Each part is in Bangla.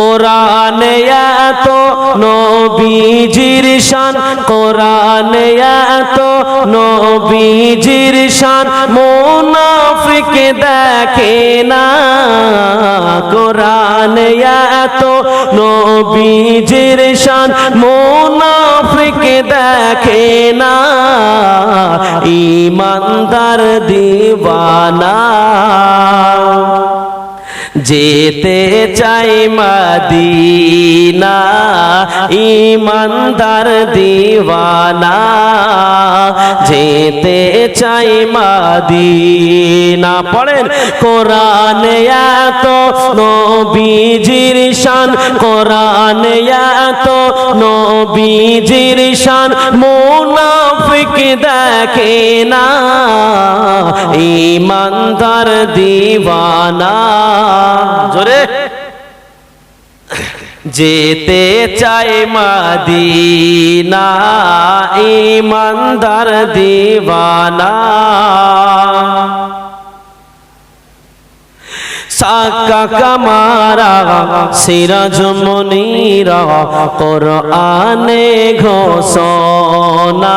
কোরআনে এত নবীজির শান, কোরআনে এত নবীজির শান। মুনাফিক দেখে না, কোরআনে এত নবীজির শান। মুনাফিক দেখে না, ইমানদার দিওয়ানা। যেতে চাই মদিনা, ইমানদার দিওয়ানা। যেতে চাই মদিনা, পড়েন। কোরআনে এত নবীজির শান, কোরআনে এত নবীজির শান মুনাফিক দেখে না। ইমানদার দিওয়ানা। জোরে। যেতে চাই মাদিনা ইমানদার দিওয়ানা। সাকা কামারা, সিরাজ মনিরা, কোরআনে ঘোষণা,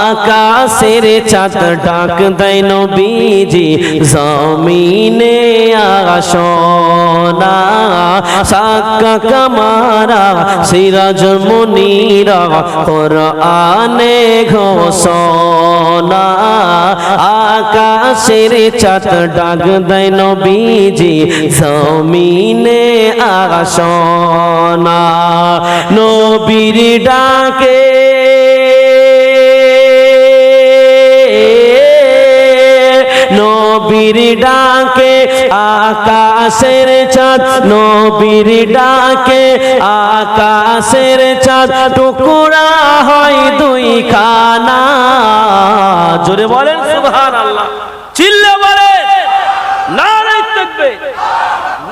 আকাশের চাঁদ ডাক দেয় নবীজি, জমিনে আসনা। সাকা কামারা, সিরাজ মনিরা, কোরআনে ঘোষণা। আকাশের চাঁদ ডাক দেয় নবীজি জমিনে আসনা নবীর ডাকে। নবীর ডাকে আকাশের চাঁদ, নবীর ডাকে আকাশের চাঁদ, টুকুরা হয় দুই খানা জোরে বলেন সুবহান আল্লাহ চিল্লে বলেন। নারাই থাকবে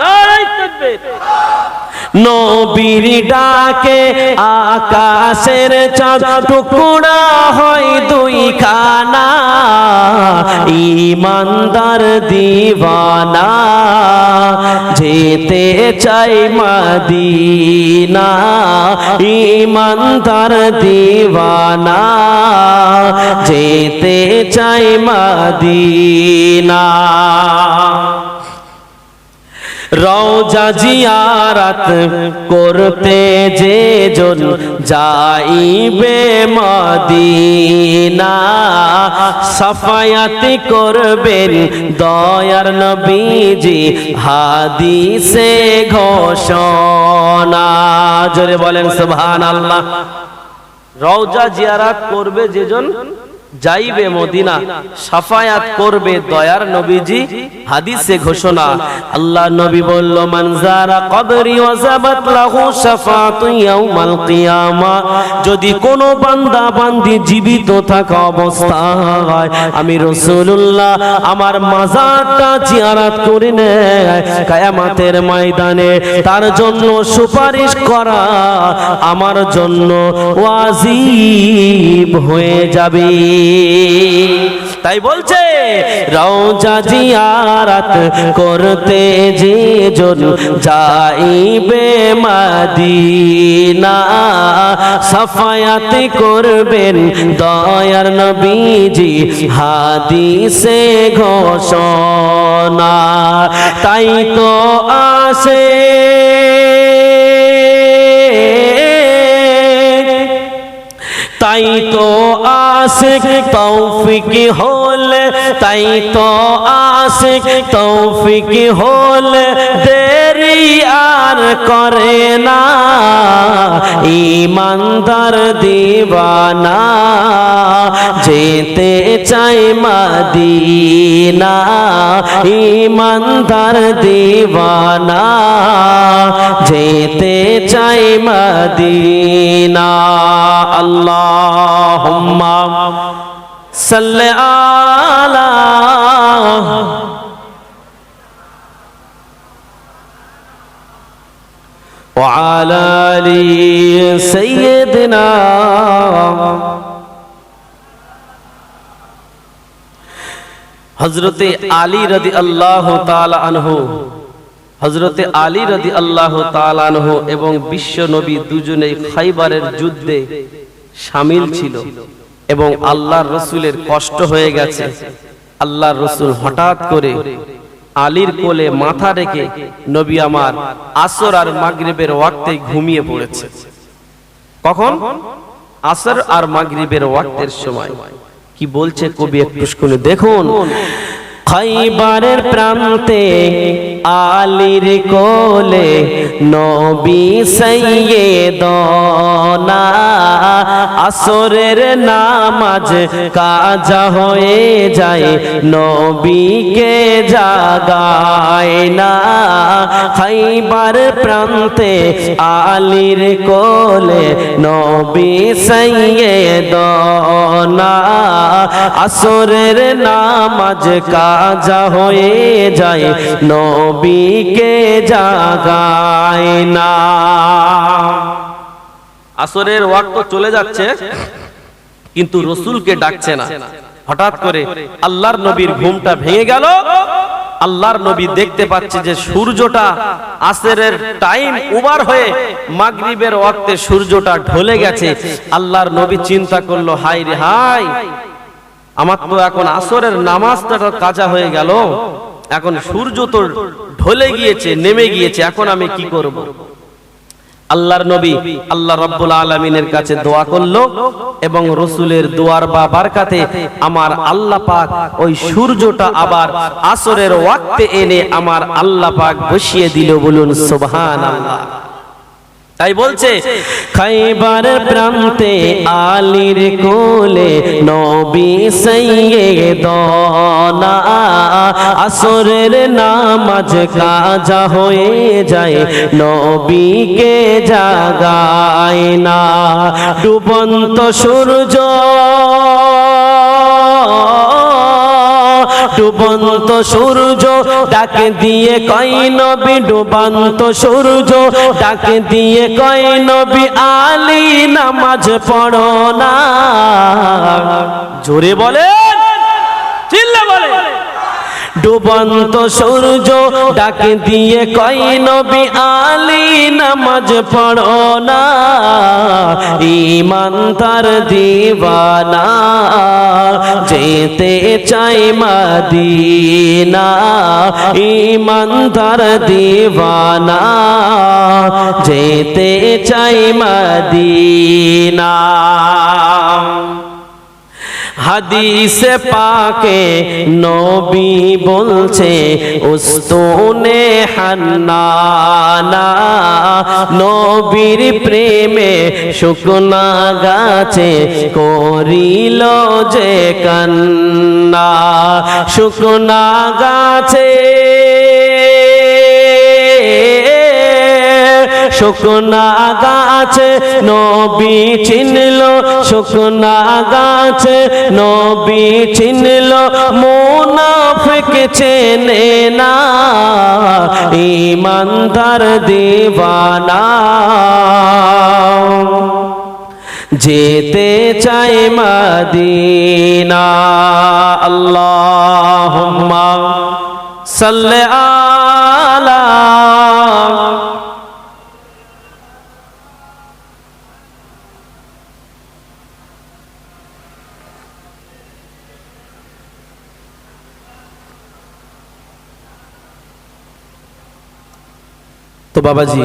নারাই থাকবে নবীর ডাকে আকাশের চাঁদ টুকুরা হয় দুই খানা ইমানদার দিওয়ানা যেতে চাই মদিনা। ইমানদার দিওয়ানা যেতে চাই মদিনা। রওজা জিয়ারাত করতে যে জন যাইবে মদিনা, সাফায়াতি করবেন দয়ার নবীজি হাদিসে ঘোষণা। জোরে বলেন সুবহানাল্লাহ। রওজা জিয়ারাত করবে যেজন যাইবে মদিনা সাফায়াত করবে দয়ার নবীজি হাদিসে ঘোষণা। আল্লাহ নবী বলল মানজারা কবরি ওয়াজাবাত লাহু শাফাতু ইয়াউমাল কিয়ামা। যদি কোনো বান্দা বান্দি জীবিত থাকা অবস্থায় আমি রাসূলুল্লাহ আমার মাজারটা জিয়ারত করে নেয় কিয়ামতের ময়দানে। তার জন্য সুপারিশ করা আমার জন্য ওয়াজিব হয়ে যাবে। তাই বলছে, রওজা জিয়ারত করতে যে জন যাইবে মদিনা, সাফায়াত করবেন দয়ার নবীজি হাদিসে ঘোষণা। তাই তো আসে। তাই তো আশিক তৌফিক হলে, তাই তো আশিক তৌফিক হলে, দেরি আর করে না। ইমানদার দিবানা, যেতে চাই মদিনা। ইমানদার দিবানা, যেতে চাই মদিনা। আল্লাহুম্মা সাল্লি আলা وعلى آل سيدنا হজরতে আলী রদি আল্লাহ আনহু হজরতে আলী রদি আল্লাহ তালানহ এবং বিশ্ব নবী দুজনেই খাইবারের যুদ্ধে সামিল ছিল এবং আল্লাহর রসুলের কষ্ট হয়ে গেছে। আল্লাহর রসুল হঠাৎ করে আলীর কোলে মাথা রেখে নবী আমার আসর আর মাগরিবের ওয়াক্তে ঘুমিয়ে পড়েছে। কখন? আসর আর মাগরিবের ওয়াক্তের সময়। কি বলছে কবি একটু শুনে দেখুন। খাইবারের প্রান্তে আলীর কোলে নবী সৈয়দনা, আসরের নামাজ কাজা হয়ে যায়, নবীকে জাগায় না। খাইবার প্রান্তে আলীর কোলে নবী সৈয়দনা, আসরের নামাজ কাজা হয়ে যায় নবীকে জাগায় না। আসরের ওয়াক্ত চলে যাচ্ছে, কিন্তু রসুলকে ডাকছে না। হঠাৎ করে আল্লাহর নবীর ঘুমটা ভেঙে গেল। আল্লাহর নবী দেখতে পাচ্ছে যে সূর্যটা আসরের টাইম উবার হয়ে মাগরিবের ওয়াক্তে সূর্যটা ঢলে গেছে। আল্লাহর নবী চিন্তা করল, হাই রে হাই, আমার তো এখন আসরের নামাজটা কাজা হয়ে গেল। এখন সূর্য তো ঢলে গিয়েছে, নেমে গিয়েছে, এখন আমি কি করব? আল্লাহর নবী আল্লাহ রব্বুল আলমিনের কাছে দোয়া করল এবং রসুলের দোয়ার বা বারকাতে আমার আল্লাহ পাক ওই সূর্যটা আবার আসরের ওয়াক্তে এনে আমার আল্লাহ পাক বসিয়ে দিল বলুন সুবহান আল্লাহ তাই বলছে খাইবার প্রান্তে আলীর কোলে নবী সৈয়দনা আসরের নামাজ কাজা হয়ে যায়, নবীকে জাগায় না। ডুবন্ত সূর্য, ডুবন্ত সূর্য, ডাকে দিয়ে কই নবী, ডুবন্ত সূর্য, ডাকে দিয়ে কই নবী, আলী নামাজ পড়ো না। জোরে বলে বলে। ডুবন্ত সূর্য, ডাকে দিয়ে কই নবী, আলী নামাজ পড়ো না। ইমান তার দিবানা। যেতে চাই মদিনা ইমানদার দিবানা যেতে চাই মদিনা। হাদিসে পাকে নবী বলছে, উস্তুনে হান্নানা, নবীর প্রেমে শুকনা গাছে করিল যে কান্না। শুকনা গাছে শুকনা গাছে নবী চিনল, শুকনা গাছে নবী চিনল, মুনাফিক চেনে না, ইমানদার দিবানা যেতে চাই মদিনা, আল্লাহুম্মা সাল্লি তো বাবাজি